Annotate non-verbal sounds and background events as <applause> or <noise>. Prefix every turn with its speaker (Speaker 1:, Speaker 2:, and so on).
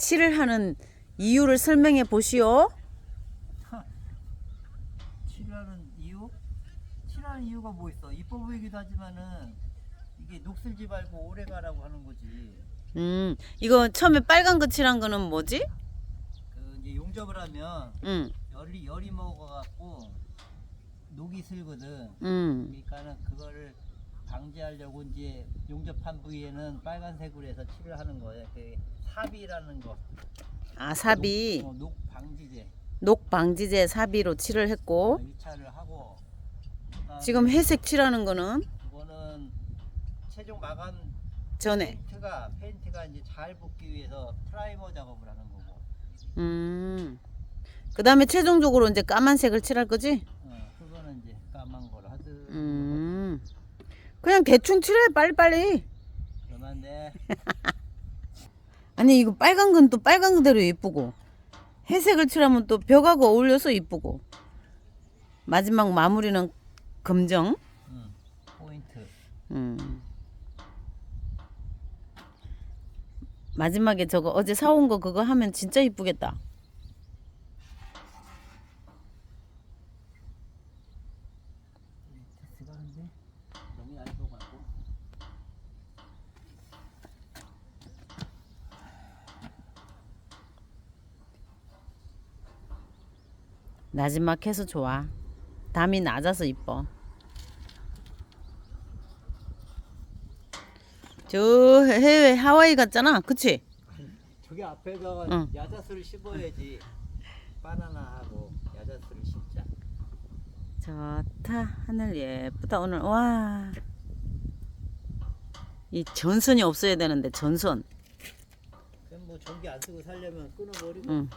Speaker 1: 칠을 하는 이유를 설명해 보시오.
Speaker 2: 칠하는 이유? 칠하는 이유가 뭐 있어? 이뻐 보이기도 하지만은 이게 녹슬지 말고 오래 가라고 하는 거지.
Speaker 1: 음, 이거 처음에 빨간 거 칠한 거는 뭐지?
Speaker 2: 그 이제 용접을 하면
Speaker 1: 음,
Speaker 2: 열이 열이 먹어갖고 녹이 슬거든.
Speaker 1: 음,
Speaker 2: 그러니까는 그거를 방지하려고 이제 용접한 부위에는 빨간색으로 해서 칠을 하는 거예요. 그 삽이라는 거.
Speaker 1: 아 사비
Speaker 2: 녹, 어, 녹 방지제.
Speaker 1: 녹 방지제 사비로 칠을 했고
Speaker 2: 1차를 하고 그다음에
Speaker 1: 지금 회색 칠하는 거는
Speaker 2: 그거는 최종 마감
Speaker 1: 전에.
Speaker 2: 페인트가 페인트가 이제 잘 붙기 위해서 프라이머 작업을 하는 거고.
Speaker 1: 음. 그다음에 최종적으로 이제 까만색을 칠할 거지?
Speaker 2: 어, 그거는 이제 까만 걸 하든
Speaker 1: 음. 그냥 대충 칠해 빨리빨리.
Speaker 2: 그런데 <laughs>
Speaker 1: 아니 이거 빨간 건 또 빨간 그대로 예쁘고 회색을 칠하면 또 벽하고 어울려서 이쁘고 마지막 마무리는 검정.
Speaker 2: 음, 포인트.
Speaker 1: 음. 마지막에 저거 어제 사온 거 그거 하면 진짜 이쁘겠다.
Speaker 2: 테스트가 근데 얇아갖고.
Speaker 1: 나지막 해서 좋아. 담이 낮아서 이뻐. 저 해외 하와이 갔잖아, 그치?
Speaker 2: 저기 앞에다가
Speaker 1: 응.
Speaker 2: 야자수를 심어야지. 바나나하고 야자수를 심자.
Speaker 1: 좋다. 하늘 예쁘다 오늘. 와. 이 전선이 없어야 되는데 전선.
Speaker 2: 그럼 뭐 전기 안 쓰고 살려면 끊어버리고
Speaker 1: 응.